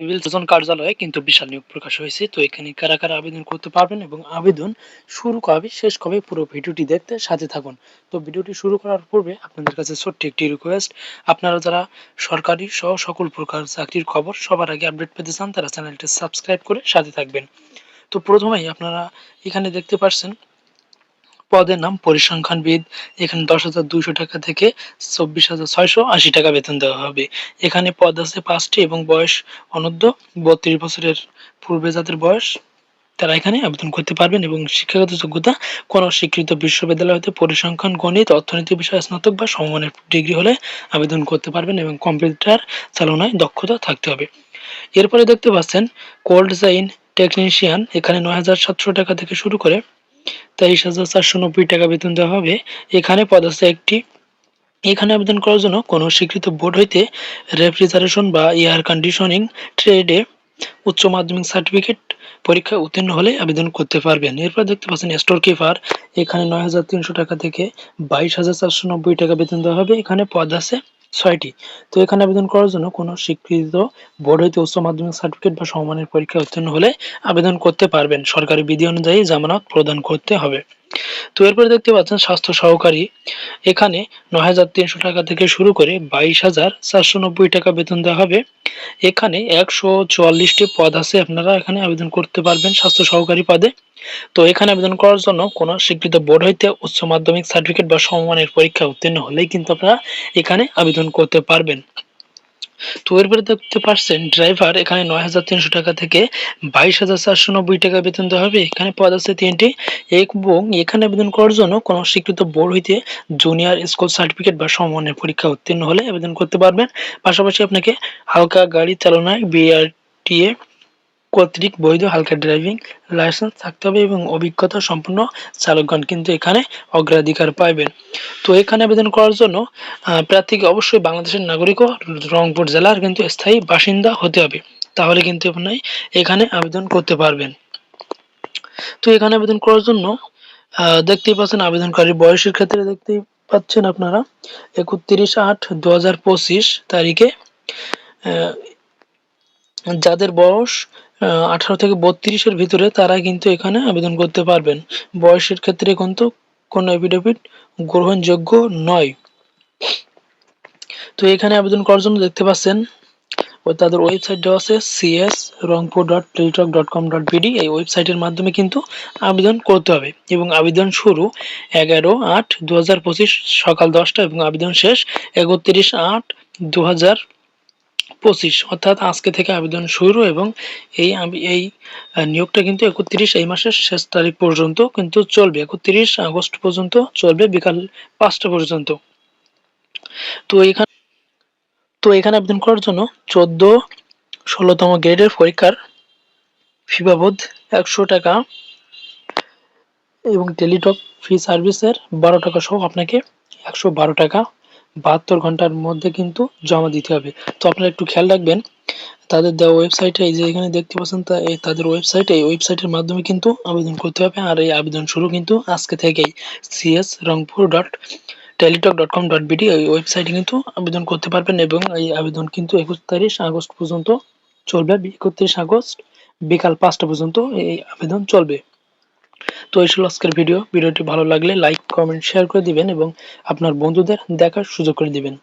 Civil surgeon কার্যালয়ে কিন্তু বিশাল নিয়োগ প্রকাশ হয়েছে। তো এখানে কারা কারা আবেদন করতে পারবেন এবং আবেদন শুরু কবে, শেষ কবে, পুরো ভিডিওটি দেখতে সাথে থাকুন। তো ভিডিওটি শুরু করার পূর্বে আপনাদের কাছে ছোট্ট একটি রিকোয়েস্ট আপনারা যারা সরকারি সহ সকল প্রকার চাকরির খবর সবার আগে আপডেট পেতে চান, তারা চ্যানেলটি সাবস্ক্রাইব করে সাথে থাকবেন। তো প্রথমেই আপনারা এখানে দেখতে পাচ্ছেন পদের নাম পরিসংখ্যানবিদ। এখানে দশ হাজার দুইশো টাকা থেকে চব্বিশ হাজার ছয়শো আশি টাকা বেতন দেওয়া হবে। এখানে পদ আছে পাঁচটি এবং বয়স অনূর্ধ্ব বত্রিশ বছরের পূর্বে যাদের বয়স, তারা এখানে আবেদন করতে পারবেন এবং শিক্ষাগত যোগ্যতা কোন স্বীকৃত বিশ্ববিদ্যালয় হতে পরিসংখ্যান, গণিত, অর্থনীতি বিষয়ে স্নাতক বা সমমানের ডিগ্রি হলে আবেদন করতে পারবেন এবং কম্পিউটার চালনায় দক্ষতা থাকতে হবে। এরপরে দেখতে পাচ্ছেন, কোল্ড চাইন টেকনিশিয়ান, এখানে নয় হাজার সাতশো টাকা থেকে শুরু করে তেইশ হাজার চারশো নব্বই টাকা বেতন দেওয়া হবে। এখানে পদ আছে একটি এখানে আবেদন করার জন্য কোনো স্বীকৃত বোর্ড হইতে রেফ্রিজারেশন বা এয়ার কন্ডিশনিং, ট্রেডে উচ্চ মাধ্যমিক সার্টিফিকেট পরীক্ষায় উত্তীর্ণ হলে আবেদন করতে পারবেন। এরপর দেখতে পাচ্ছেন স্টোর কিপার। এখানে নয় হাজার তিনশো টাকা থেকে বাইশ হাজার চারশো নব্বই টাকা বেতন দেওয়া হবে। এখানে পদ আছে ছয়টি। তো এখানে আবেদন করার জন্য কোনো স্বীকৃত বোর্ড হইতে উচ্চ মাধ্যমিক সার্টিফিকেট বা সমমানের পরীক্ষা উত্তীর্ণ হলে আবেদন করতে পারবেন। সরকারি বিধি অনুযায়ী জামানত প্রদান করতে হবে। তো এরপরে দেখতে পাচ্ছেন স্বাস্থ্য সহকারী। এখানে নয় হাজার তিনশো টাকা থেকে শুরু করে বাইশ হাজার চারশো নব্বই টাকা বেতন দেওয়া হবে। এখানে একশো চুয়াল্লিশটি পদ আছে। আপনারা এখানে আবেদন করতে পারবেন স্বাস্থ্য সহকারী পদে। তো এখানে আবেদন করার জন্য কোনো স্বীকৃত বোর্ড হইতে উচ্চ মাধ্যমিক সার্টিফিকেট বা সমমানের পরীক্ষা উত্তীর্ণ হলেই কিন্তু আপনারা এখানে আবেদন করতে পারবেন। তো এরপরে দেখতে পাচ্ছেন ড্রাইভার এখানে নয় হাজার তিনশো টাকা থেকে বাইশ হাজার চারশো নব্বই টাকা বেতন দেওয়া হবে। এখানে পদ আছে তিনটি। এবং এখানে আবেদন করার জন্য কোনো স্বীকৃত বোর্ড হইতে জুনিয়র স্কুল সার্টিফিকেট বা সমমানের পরীক্ষা উত্তীর্ণ হলে আবেদন করতে পারবেন। পাশাপাশি আপনাকে হালকা গাড়ি চালনায় বিআরটিএ কর্তৃক বৈধ হালকা ড্রাইভিং লাইসেন্স থাকতে হবে এবং অভিজ্ঞতা সম্পন্ন চালকগণ কিন্তু এখানে অগ্রাধিকার পাইবেন। তো এখানে আবেদন করার জন্য প্রার্থীকে অবশ্যই বাংলাদেশের নাগরিক ও রংপুর জেলার কিন্তু স্থায়ী বাসিন্দা হতে হবে। তাহলে কিন্তু আপনি এখানে আবেদন করতে পারবেন। তো এখানে আবেদন করার জন্য দেখতেই পাচ্ছেন আবেদনকারী বয়সের ক্ষেত্রে দেখতেই পাচ্ছেন আপনারা, একত্রিশ আট দু তারিখে যাদের বয়স আঠারো থেকে বত্রিশের ভিতরে তারা কিন্তু এখানে আবেদন করতে পারবেন। বয়সের ক্ষেত্রে কিন্তু কোনো এফিডেভিট গ্রহণযোগ্য নয়। তো এখানে আবেদন করার জন্য দেখতে পাচ্ছেন, ও তাদের ওয়েবসাইট দেওয়া আছে CS Rangpur dot Teletalk dot com dot BD এই ওয়েবসাইটের মাধ্যমে কিন্তু আবেদন করতে হবে এবং আবেদন শুরু এগারো আট দু সকাল দশটা এবং আবেদন শেষ একত্রিশ আট দু পঁচিশ, অর্থাৎ আজকে থেকে আবেদন শুরু এবং এই এই নিয়োগটা কিন্তু একত্রিশ এই মাসের শেষ তারিখ পর্যন্ত কিন্তু চলবে। একত্রিশ আগস্ট পর্যন্ত চলবে, বিকাল পাঁচটা পর্যন্ত। তো এখানে তো এখানে আবেদন করার জন্য চোদ্দ, ষোলোতম গ্রেডের পরীক্ষার ফি বাবদ একশো টাকা এবং টেলিটক ফি সার্ভিসের বারো টাকা সহ আপনাকে একশো বারো টাকা বাহাত্তর ঘণ্টার মধ্যে কিন্তু জমা দিতে হবে। তো আপনারা একটু খেয়াল রাখবেন, তাদের দেওয়া ওয়েবসাইটে এই যে এখানে দেখতে পাচ্ছেন, তা এই তাদের ওয়েবসাইটে এই ওয়েবসাইটের মাধ্যমে কিন্তু আবেদন করতে হবে। আর এই আবেদন শুরু কিন্তু আজকে থেকেই। CS Rangpur dot Teletalk dot com dot BD এই ওয়েবসাইটে কিন্তু আবেদন করতে পারবেন এবং এই আবেদন কিন্তু একুশ তারিখ আগস্ট পর্যন্ত চলবে। একত্রিশ আগস্ট বিকাল পাঁচটা পর্যন্ত এই আবেদন চলবে। তো এই ছিল আজকের ভিডিও ভিডিওটি ভালো লাগলে লাইক কমেন্ট শেয়ার করে দিবেন এবং আপনার বন্ধুদের দেখার সুযোগ করে দিবেন।